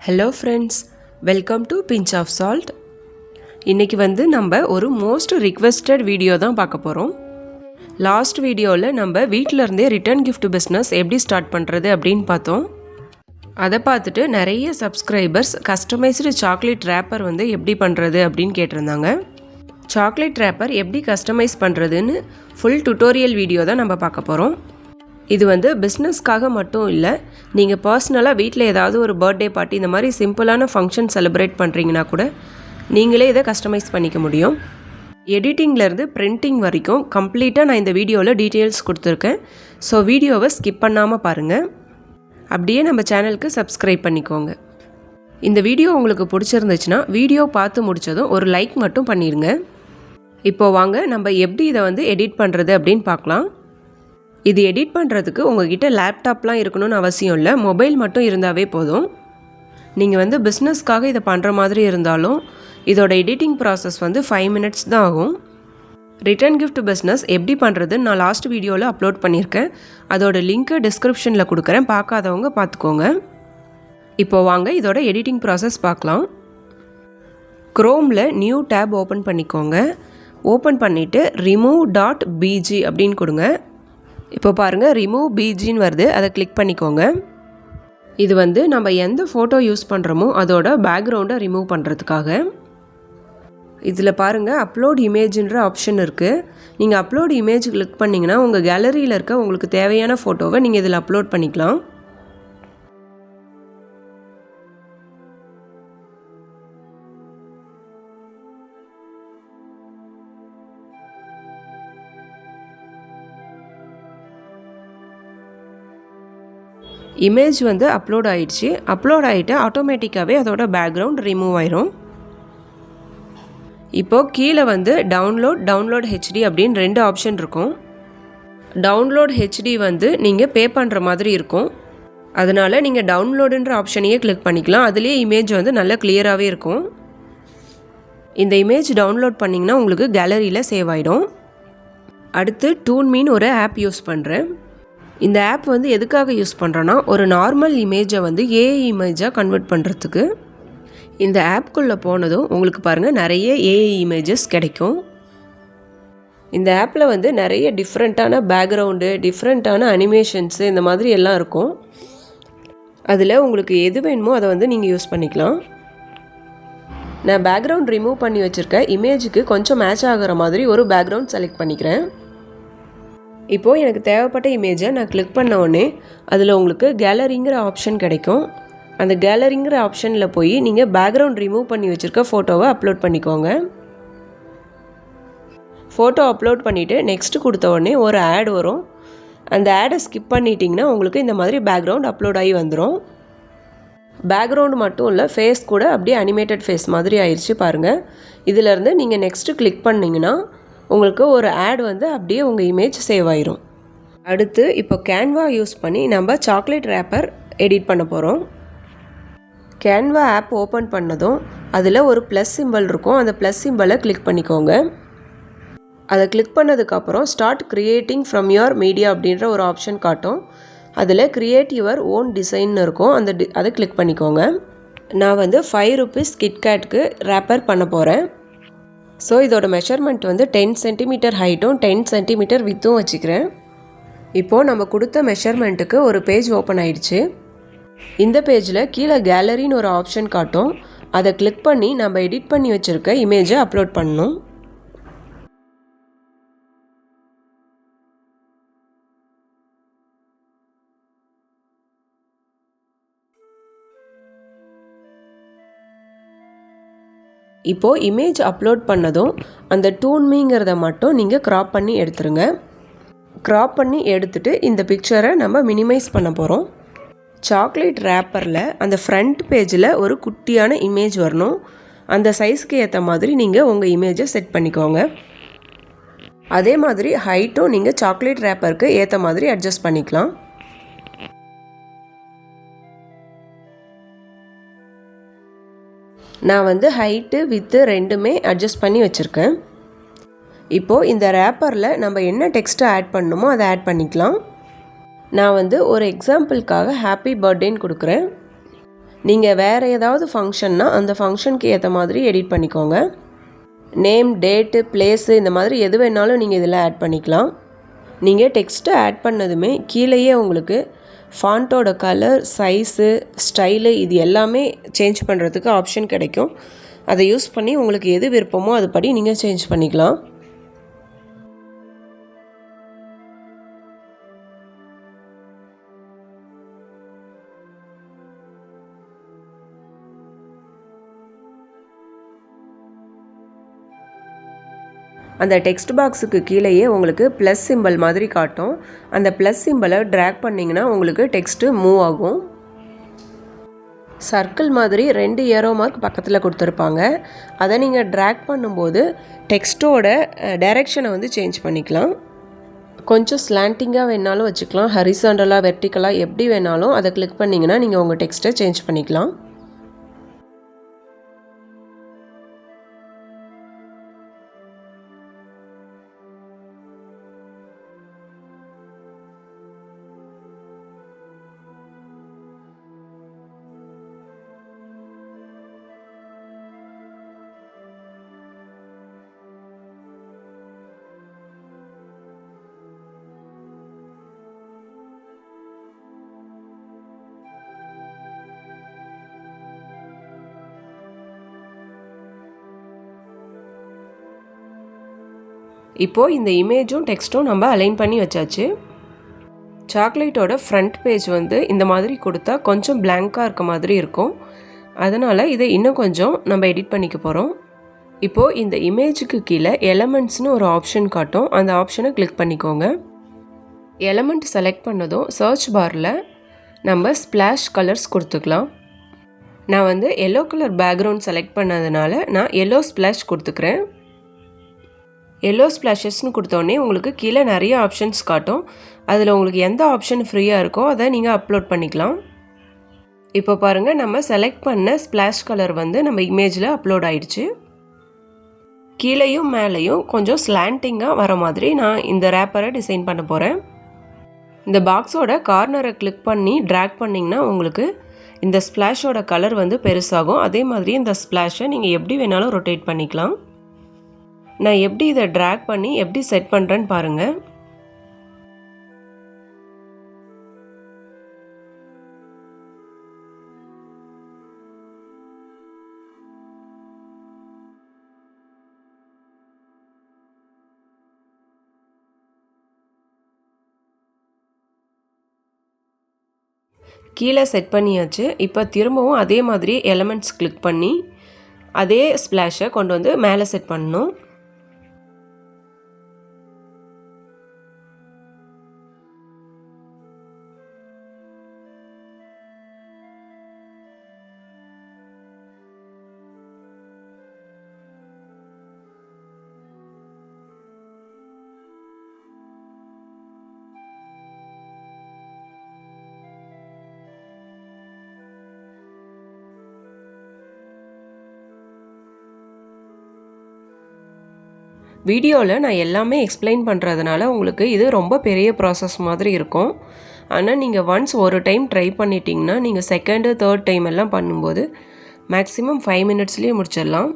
Hello friends welcome to pinch of salt இன்றைக்கி வந்து நம்ம ஒரு மோஸ்ட் ரிக்வெஸ்டட் வீடியோ தான் பார்க்க போகிறோம் லாஸ்ட் வீடியோவில் நம்ம வீட்டில் இருந்தே ரிட்டர்ன் கிஃப்ட் பிஸ்னஸ் எப்படி ஸ்டார்ட் பண்ணுறது அப்படின்னு பார்த்தோம். அதை பார்த்துட்டு நிறைய சப்ஸ்கிரைபர்ஸ் கஸ்டமைஸ்டு சாக்லேட் ரேப்பர் வந்து எப்படி பண்ணுறது அப்படின்னு கேட்டிருந்தாங்க. சாக்லேட் ரேப்பர் எப்படி கஸ்டமைஸ் பண்ணுறதுன்னு ஃபுல் டுட்டோரியல் வீடியோ தான் நம்ம பார்க்க போகிறோம் இது வந்து பிஸ்னஸ்க்காக மட்டும் இல்லை நீங்கள் பர்சனலாக வீட்டில் ஏதாவது ஒரு பர்த்டே பார்ட்டி இந்த மாதிரி சிம்பிளான ஃபங்க்ஷன் செலிப்ரேட் பண்ணுறீங்கன்னா கூட நீங்களே இதை கஸ்டமைஸ் பண்ணிக்க முடியும். எடிட்டிங்லேருந்து பிரிண்டிங் வரைக்கும் கம்ப்ளீட்டாக நான் இந்த வீடியோவில் டீட்டெயில்ஸ் கொடுத்துருக்கேன். ஸோ வீடியோவை ஸ்கிப் பண்ணாமல் பாருங்கள் அப்படியே நம்ம சேனலுக்கு சப்ஸ்கிரைப் பண்ணிக்கோங்க. இந்த வீடியோ உங்களுக்கு பிடிச்சிருந்துச்சுன்னா வீடியோ பார்த்து முடிச்சதும் ஒரு லைக் மட்டும் பண்ணிடுங்க இப்போ வாங்க நம்ம எப்படி இதை வந்து எடிட் பண்ணுறது அப்படின்னு பார்க்கலாம். இது எடிட் பண்ணுறதுக்கு உங்ககிட்ட லேப்டாப்லாம் இருக்கணும்னு அவசியம் இல்லை. மொபைல் மட்டும் இருந்தாவே போதும். நீங்கள் வந்து பிஸ்னஸ்க்காக இதை பண்ணுற மாதிரி இருந்தாலும் இதோட எடிட்டிங் ப்ராசஸ் வந்து ஃபைவ் மினிட்ஸ் தான் ஆகும். ரிட்டர்ன் கிஃப்ட் பிஸ்னஸ் எப்படி பண்ணுறதுன்னு நான் லாஸ்ட் வீடியோவில் அப்லோட் பண்ணியிருக்கேன். அதோட லிங்க்கை டிஸ்கிரிப்ஷனில் கொடுக்குறேன். பார்க்காதவங்க பார்த்துக்கோங்க. இப்போ வாங்க இதோட எடிட்டிங் ப்ராசஸ் பார்க்கலாம். க்ரோமில் நியூ டேப் ஓப்பன் பண்ணிக்கோங்க. ஓப்பன் பண்ணிவிட்டு ரிமூவ் டாட் பிஜி அப்படின்னு கொடுங்க. இப்போ பாருங்கள் ரிமூவ் பிஜின்னு வருது. அதை கிளிக் பண்ணிக்கோங்க. இது வந்து நம்ம எந்த ஃபோட்டோ யூஸ் பண்ணுறோமோ அதோட பேக்ரவுண்டை ரிமூவ் பண்ணுறதுக்காக இதில் பாருங்கள் அப்லோட் இமேஜின்ற ஆப்ஷன் இருக்குது நீங்கள் அப்லோட் இமேஜ் கிளிக் பண்ணிங்கன்னா உங்கள் கேலரியில் இருக்க உங்களுக்கு தேவையான ஃபோட்டோவை நீங்கள் இதில் அப்லோட் பண்ணிக்கலாம். இமேஜ் வந்து அப்லோட் ஆகிடுச்சு அப்லோட் ஆகிட்டு ஆட்டோமேட்டிக்காகவே அதோட பேக்ரவுண்ட் ரிமூவ் ஆயிரும். இப்போது கீழே வந்து டவுன்லோட் டவுன்லோட் ஹெச்டி அப்படின்னு ரெண்டு ஆப்ஷன் இருக்கும். டவுன்லோட் ஹெச்டி வந்து நீங்கள் பே பண்ணுற மாதிரி இருக்கும். அதனால் நீங்கள் டவுன்லோடுன்ற ஆப்ஷனையே கிளிக் பண்ணிக்கலாம். அதுலேயே இமேஜ் வந்து நல்லா கிளியராகவே இருக்கும். இந்த இமேஜ் டவுன்லோட் பண்ணிங்கன்னா உங்களுக்கு கேலரியில் சேவ் ஆகிடும் அடுத்து டூன் மீன் ஒரு ஆப் யூஸ் பண்ணுறேன் இந்த ஆப் வந்து எதுக்காக யூஸ் பண்ணுறோன்னா ஒரு நார்மல் இமேஜை வந்து ஏஐ இமேஜாக கன்வெர்ட் பண்ணுறதுக்கு இந்த ஆப்குள்ளே போனதும் உங்களுக்கு பாருங்கள் நிறைய ஏஐ இமேஜஸ் கிடைக்கும். இந்த ஆப்பில் வந்து நிறைய டிஃப்ரெண்ட்டான பேக்ரவுண்டு டிஃப்ரெண்ட்டான அனிமேஷன்ஸு இந்த மாதிரி எல்லாம் இருக்கும். அதில் உங்களுக்கு எது வேணுமோ அதை வந்து நீங்கள் யூஸ் பண்ணிக்கலாம். நான் பேக்ரவுண்ட் ரிமூவ் பண்ணி வச்சுருக்க இமேஜுக்கு கொஞ்சம் மேட்ச் ஆகிற மாதிரி ஒரு பேக்ரவுண்ட் செலக்ட் பண்ணிக்கிறேன். இப்போது எனக்கு தேவைப்பட்ட இமேஜை நான் கிளிக் பண்ண உடனே அதில் உங்களுக்கு கேலரிங்கிற ஆப்ஷன் கிடைக்கும். அந்த கேலரிங்கிற ஆப்ஷனில் போய் நீங்கள் பேக்ரவுண்ட் ரிமூவ் பண்ணி வச்சுருக்க ஃபோட்டோவை அப்லோட் பண்ணிக்கோங்க. ஃபோட்டோ அப்லோட் பண்ணிவிட்டு நெக்ஸ்ட்டு கொடுத்த உடனே ஒரு ஆட் வரும். அந்த ஆடை ஸ்கிப் பண்ணிட்டீங்கன்னா உங்களுக்கு இந்த மாதிரி பேக்ரவுண்ட் அப்லோட் ஆகி வந்துடும் பேக்ரவுண்ட் மட்டும் இல்லை ஃபேஸ் கூட அப்படியே அனிமேட்டட் ஃபேஸ் மாதிரி ஆயிடுச்சு பாருங்கள் இதிலேருந்து நீங்கள் நெக்ஸ்ட்டு கிளிக் பண்ணிங்கன்னா உங்களுக்கு ஒரு ஆட் வந்து அப்படியே உங்கள் இமேஜ் சேவ் ஆயிரும். அடுத்து இப்போ கேன்வா யூஸ் பண்ணி நம்ம சாக்லேட் ரேப்பர் எடிட் பண்ண போகிறோம் கேன்வா ஆப் ஓப்பன் பண்ணதும் அதில் ஒரு ப்ளஸ் சிம்பிள் இருக்கும். அந்த ப்ளஸ் சிம்பிளை கிளிக் பண்ணிக்கோங்க. அதை கிளிக் பண்ணதுக்கப்புறம் start creating from your media அப்படின்ற ஒரு ஆப்ஷன் காட்டும். அதில் க்ரியேட் யுவர் ஓன் டிசைன் இருக்கும். அந்த டி அதை கிளிக் பண்ணிக்கோங்க. நான் வந்து ஃபைவ் ருபீஸ் கிட்கேட்க்கு ரேப்பர் பண்ண போகிறேன் ஸோ இதோட மெஷர்மெண்ட் வந்து டென் சென்டிமீட்டர் ஹைட்டும் டென் சென்டிமீட்டர் வித்தும் வச்சுக்கிறேன். இப்போது நம்ம கொடுத்த மெஷர்மெண்ட்டுக்கு ஒரு பேஜ் ஓப்பன் ஆயிடுச்சு. இந்த பேஜில் கீழே கேலரின்னு ஒரு ஆப்ஷன் காட்டும். அதை கிளிக் பண்ணி நம்ம எடிட் பண்ணி வச்சுருக்க இமேஜை அப்லோட் பண்ணணும். இப்போது இமேஜ் அப்லோட் பண்ணதும் அந்த டூன்மிங்கிறத மட்டும் நீங்கள் க்ராப் பண்ணி எடுத்துருங்க. க்ராப் பண்ணி எடுத்துட்டு இந்த பிக்சரை நம்ம மினிமைஸ் பண்ண போகிறோம் சாக்லேட் ரேப்பரில் அந்த ஃப்ரண்ட் பேஜில் ஒரு குட்டியான இமேஜ் வரணும். அந்த சைஸ்க்கு ஏற்ற மாதிரி நீங்கள் உங்கள் இமேஜை செட் பண்ணிக்கோங்க. அதே மாதிரி ஹைட்டும் நீங்கள் சாக்லேட் ரேப்பருக்கு ஏற்ற மாதிரி அட்ஜஸ்ட் பண்ணிக்கலாம். நான் வந்து ஹைட்டு வித்து ரெண்டுமே அட்ஜஸ்ட் பண்ணி வச்சுருக்கேன். இப்போது இந்த ரேப்பரில் நம்ம என்ன டெக்ஸ்ட்டை ஆட் பண்ணணுமோ அதை ஆட் பண்ணிக்கலாம். நான் வந்து ஒரு எக்ஸாம்பிளுக்காக ஹாப்பி பர்த்டேன்னு கொடுக்குறேன். நீங்கள் வேறு ஏதாவது ஃபங்க்ஷன்னா அந்த ஃபங்க்ஷனுக்கு ஏற்ற மாதிரி எடிட் பண்ணிக்கோங்க. நேம் டேட்டு பிளேஸு இந்த மாதிரி எது வேணாலும் நீங்கள் இதில் ஆட் பண்ணிக்கலாம். நீங்கள் டெக்ஸ்ட்டு ஆட் பண்ணதுமே கீழேயே உங்களுக்கு ஃபாண்ட்டோட கலர் சைஸு ஸ்டைலு இது எல்லாமே சேஞ்ச் பண்ணுறதுக்கு ஆப்ஷன் கிடைக்கும். அதை யூஸ் பண்ணி உங்களுக்கு எது விருப்பமோ அதுபடி நீங்கள் சேஞ்ச் பண்ணிக்கலாம். அந்த டெக்ஸ்ட் பாக்ஸுக்கு கீழேயே உங்களுக்கு ப்ளஸ் சிம்பிள் மாதிரி காட்டும். அந்த ப்ளஸ் சிம்பிளை ட்ராக் பண்ணிங்கன்னா உங்களுக்கு டெக்ஸ்ட்டு மூவ் ஆகும். சர்க்கிள் மாதிரி ரெண்டு ஏரோ மார்க் பக்கத்தில் கொடுத்துருப்பாங்க. அதை நீங்கள் ட்ராக் பண்ணும்போது டெக்ஸ்ட்டோட டைரெக்ஷனை வந்து சேஞ்ச் பண்ணிக்கலாம். கொஞ்சம் ஸ்லாண்டிங்காக வேணாலும் வச்சுக்கலாம். ஹரிசாண்டலாக வெர்டிக்கலாக எப்படி வேணாலும் அதை கிளிக் பண்ணிங்கன்னா நீங்கள் உங்கள் டெக்ஸ்ட்டை சேஞ்ச் பண்ணிக்கலாம். இப்போது இந்த இமேஜும் டெக்ஸ்ட்டும் நம்ம அலைன் பண்ணி வச்சாச்சு. சாக்லேட்டோட ஃப்ரண்ட் பேஜ் வந்து இந்த மாதிரி கொடுத்தா கொஞ்சம் பிளாங்காக இருக்க மாதிரி இருக்கும். அதனால் இதை இன்னும் கொஞ்சம் நம்ம எடிட் பண்ணிக்க போகிறோம் இப்போது இந்த இமேஜுக்கு கீழே எலமெண்ட்ஸ்னு ஒரு ஆப்ஷன் காட்டும். அந்த ஆப்ஷனை கிளிக் பண்ணிக்கோங்க. எலமெண்ட் செலக்ட் பண்ணதும் சர்ச் பாரில் நம்ம ஸ்ப்ளாஷ் கலர்ஸ் கொடுத்துக்கலாம். நான் வந்து எல்லோ கலர் பேக்ரவுண்ட் செலக்ட் பண்ணதுனால நான் எல்லோ ஸ்ப்ளாஷ் கொடுத்துக்கிறேன். எல்லோ ஸ்ப்ளாஷஸ்னு கொடுத்தோடனே உங்களுக்கு கீழே நிறைய ஆப்ஷன்ஸ் காட்டும். அதில் உங்களுக்கு எந்த ஆப்ஷன் ஃப்ரீயாக இருக்கோ அதை நீங்கள் அப்லோட் பண்ணிக்கலாம். இப்போ பாருங்கள் நம்ம செலக்ட் பண்ண ஸ்ப்ளாஷ் கலர் வந்து நம்ம இமேஜில் அப்லோட் ஆயிடுச்சு. கீழேயும் மேலேயும் கொஞ்சம் ஸ்லாண்டிங்காக வர மாதிரி நான் இந்த ரேப்பரை டிசைன் பண்ண போகிறேன் இந்த பாக்ஸோட கார்னரை கிளிக் பண்ணி ட்ராக் பண்ணிங்கன்னா உங்களுக்கு இந்த ஸ்ப்ளாஷோட கலர் வந்து பெருசாகும். அதே மாதிரி இந்த ஸ்ப்ளாஷை நீங்கள் எப்படி வேணாலும் ரொட்டேட் பண்ணிக்கலாம். நான் எப்படி இதை ட்ராக் பண்ணி எப்படி செட் பண்ணுறேன்னு பாருங்கள் கீழே செட் பண்ணியாச்சு. இப்போ திரும்பவும் அதே மாதிரி எலமெண்ட்ஸ் கிளிக் பண்ணி அதே ஸ்ப்ளாஷை கொண்டு வந்து மேலே செட் பண்ணணும். வீடியோவில் நான் எல்லாமே எக்ஸ்பிளைன் பண்ணுறதுனால உங்களுக்கு இது ரொம்ப பெரிய ப்ராசஸ் மாதிரி இருக்கும். ஆனால் நீங்கள் ஒன்ஸ் ஒரு டைம் ட்ரை பண்ணிட்டீங்கன்னா நீங்கள் செகண்டு தேர்ட் டைம் எல்லாம் பண்ணும்போது மேக்ஸிமம் ஃபைவ் மினிட்ஸ்லேயே முடிச்சிடலாம்.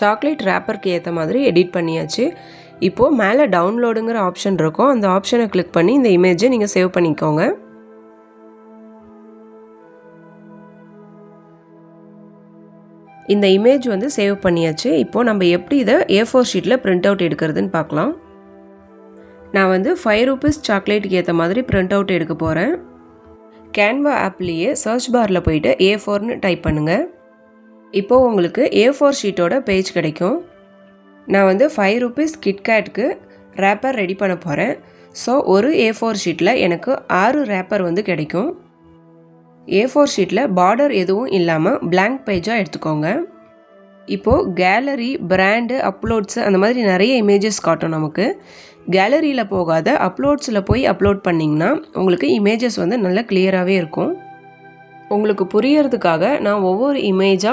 சாக்லேட் ரேப்பருக்கு ஏற்ற மாதிரி எடிட் பண்ணியாச்சு. இப்போது மேலே டவுன்லோடுங்கிற ஆப்ஷன் இருக்கும். அந்த ஆப்ஷனை கிளிக் பண்ணி இந்த இமேஜை நீங்கள் சேவ் பண்ணிக்கோங்க. இந்த இமேஜ் வந்து சேவ் பண்ணியாச்சு. இப்போது நம்ம எப்படி இதை ஏ ஃபோர் ஷீட்டில் பிரிண்ட் அவுட் எடுக்கிறதுன்னு பார்க்கலாம். நான் வந்து ஃபைவ் ருபீஸ் சாக்லேட்டுக்கு ஏற்ற மாதிரி பிரிண்ட் அவுட் எடுக்க போகிறேன் கேன்வா ஆப்லேயே சர்ச் பாரில் போயிட்டு ஏ ஃபோர்னு டைப் பண்ணுங்கள் இப்போது உங்களுக்கு ஏ ஃபோர் ஷீட்டோட பேஜ் கிடைக்கும். நான் வந்து ஃபைவ் ருபீஸ் கிட்கேட்டுக்கு ரேப்பர் ரெடி பண்ண போகிறேன் ஸோ ஒரு ஏ ஃபோர் ஷீட்டில் எனக்கு ஆறு ரேப்பர் வந்து கிடைக்கும். ஏ ஃபோர் ஷீட்டில் பார்டர் எதுவும் இல்லாமல் பிளாங்க் பேஜாக எடுத்துக்கோங்க. இப்போது கேலரி பிராண்டு அப்லோட்ஸு அந்த மாதிரி நிறைய இமேஜஸ் காட்டும் நமக்கு. கேலரியில் போகாத அப்லோட்ஸில் போய் அப்லோட் பண்ணிங்கன்னா உங்களுக்கு இமேஜஸ் வந்து நல்லா கிளியராகவே இருக்கும். உங்களுக்கு புரியறதுக்காக நான் ஒவ்வொரு இமேஜாக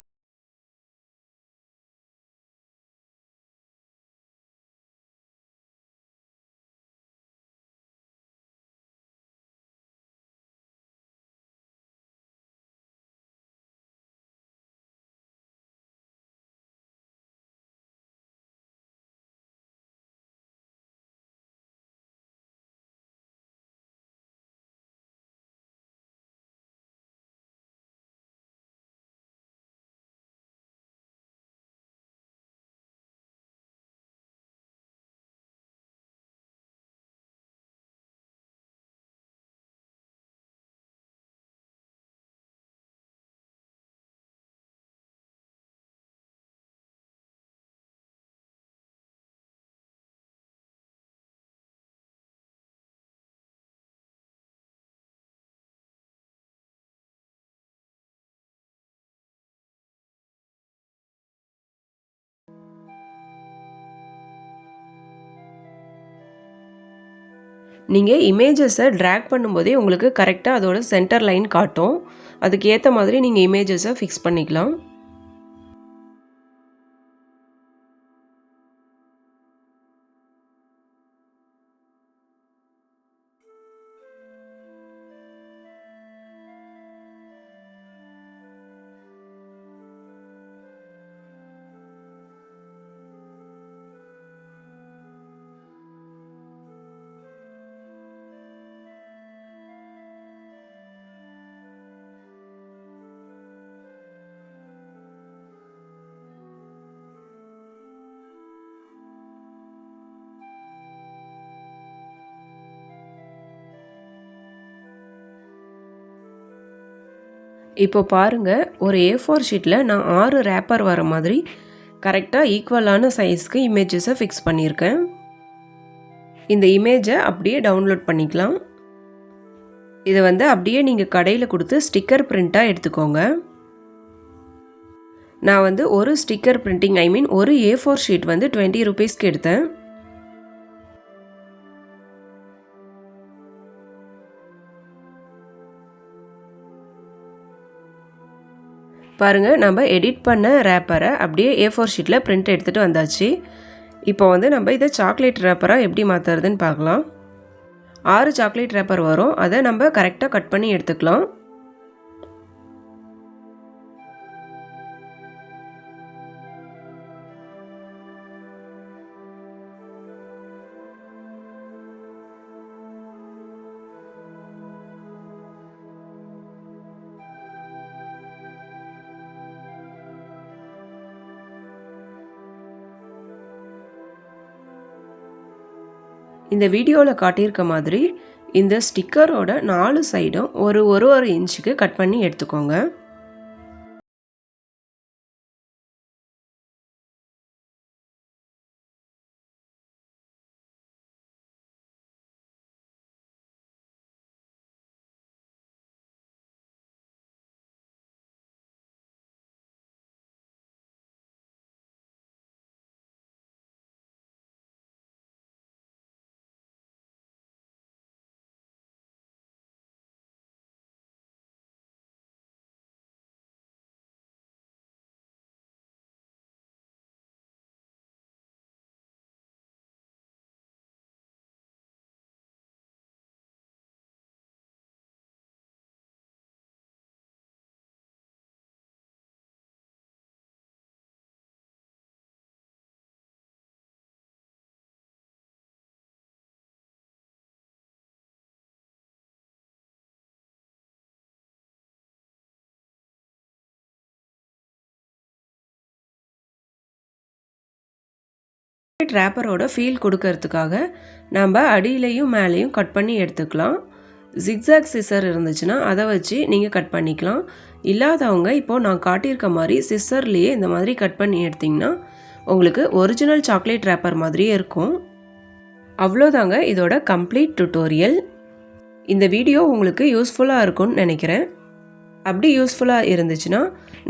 நீங்கள் இமேஜஸை ட்ராக் பண்ணும்போதே உங்களுக்கு கரெக்டாக அதோட சென்டர் லைன் காட்டும். அதுக்கு ஏற்ற மாதிரி நீங்கள் இமேஜஸை ஃபிக்ஸ் பண்ணிக்கலாம். இப்போ பாருங்கள் ஒரு ஏ ஃபோர் ஷீட்டில் நான் ஆறு ரேப்பர் வர மாதிரி கரெக்டாக ஈக்குவலான சைஸ்க்கு இமேஜஸை ஃபிக்ஸ் பண்ணியிருக்கேன். இந்த இமேஜை அப்படியே டவுன்லோட் பண்ணிக்கலாம். இதை வந்து அப்படியே நீங்கள் கடையில் கொடுத்து ஸ்டிக்கர் பிரிண்ட்டாக எடுத்துக்கோங்க. நான் வந்து ஒரு ஸ்டிக்கர் பிரிண்டிங் ஐ மீன் ஒரு ஏ ஃபோர் ஷீட் வந்து டுவெண்ட்டி ருபீஸ்க்கு எடுத்தேன். பாருங்கள் நம்ம எடிட் பண்ண ரேப்பரை அப்படியே ஏ ஃபோர் ஷீட்டில் பிரிண்ட் எடுத்துகிட்டு வந்தாச்சு. இப்போ வந்து நம்ம இதை சாக்லேட் ரேப்பராக எப்படி மாற்றுறதுன்னு பார்க்கலாம். ஆறு சாக்லேட் ரேப்பர் வரும். அதை நம்ம கரெக்டாக கட் பண்ணி எடுத்துக்கலாம். இந்த வீடியோவில் காட்டியிருக்க மாதிரி இந்த ஸ்டிக்கரோட நாலு சைடும் ஒரு ஒரு ஒரு இன்ச்சுக்கு கட் பண்ணி எடுத்துக்கோங்க. ரேப்பரோட ஃபீல் கொடுக்கறதுக்காக நம்ம அடியிலையும் மேலேயும் கட் பண்ணி எடுத்துக்கலாம். ஜிக்ஸாக் சிசர் இருந்துச்சுன்னா அதை வச்சு நீங்கள் கட் பண்ணிக்கலாம். இல்லாதவங்க இப்போது நான் காட்டியிருக்க மாதிரி சிஸ்ஸர்லேயே இந்த மாதிரி கட் பண்ணி எடுத்திங்கன்னா உங்களுக்கு ஒரிஜினல் சாக்லேட் ரேப்பர் மாதிரியே இருக்கும். அவ்வளோதாங்க இதோட கம்ப்ளீட் டுட்டோரியல் இந்த வீடியோ உங்களுக்கு யூஸ்ஃபுல்லாக இருக்கும்னு நினைக்கிறேன். அப்படி யூஸ்ஃபுல்லாக இருந்துச்சுன்னா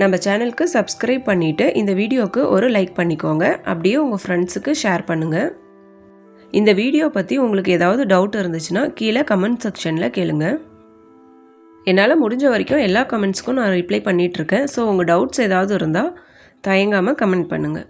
நம்ம சேனலுக்கு சப்ஸ்கிரைப் பண்ணிவிட்டு இந்த வீடியோவுக்கு ஒரு லைக் பண்ணிக்கோங்க. அப்படியே உங்கள் ஃப்ரெண்ட்ஸுக்கு ஷேர் பண்ணுங்கள் இந்த வீடியோ பற்றி உங்களுக்கு ஏதாவது டவுட் இருந்துச்சுன்னா கீழே கமெண்ட் செக்ஷனில் கேளுங்க. என்னால் முடிஞ்ச வரைக்கும் எல்லா கமெண்ட்ஸ்க்கும் நான் ரிப்ளை பண்ணிகிட்ருக்கேன் ஸோ உங்கள் டவுட்ஸ் ஏதாவது இருந்தால் தயங்காமல் கமெண்ட் பண்ணுங்கள்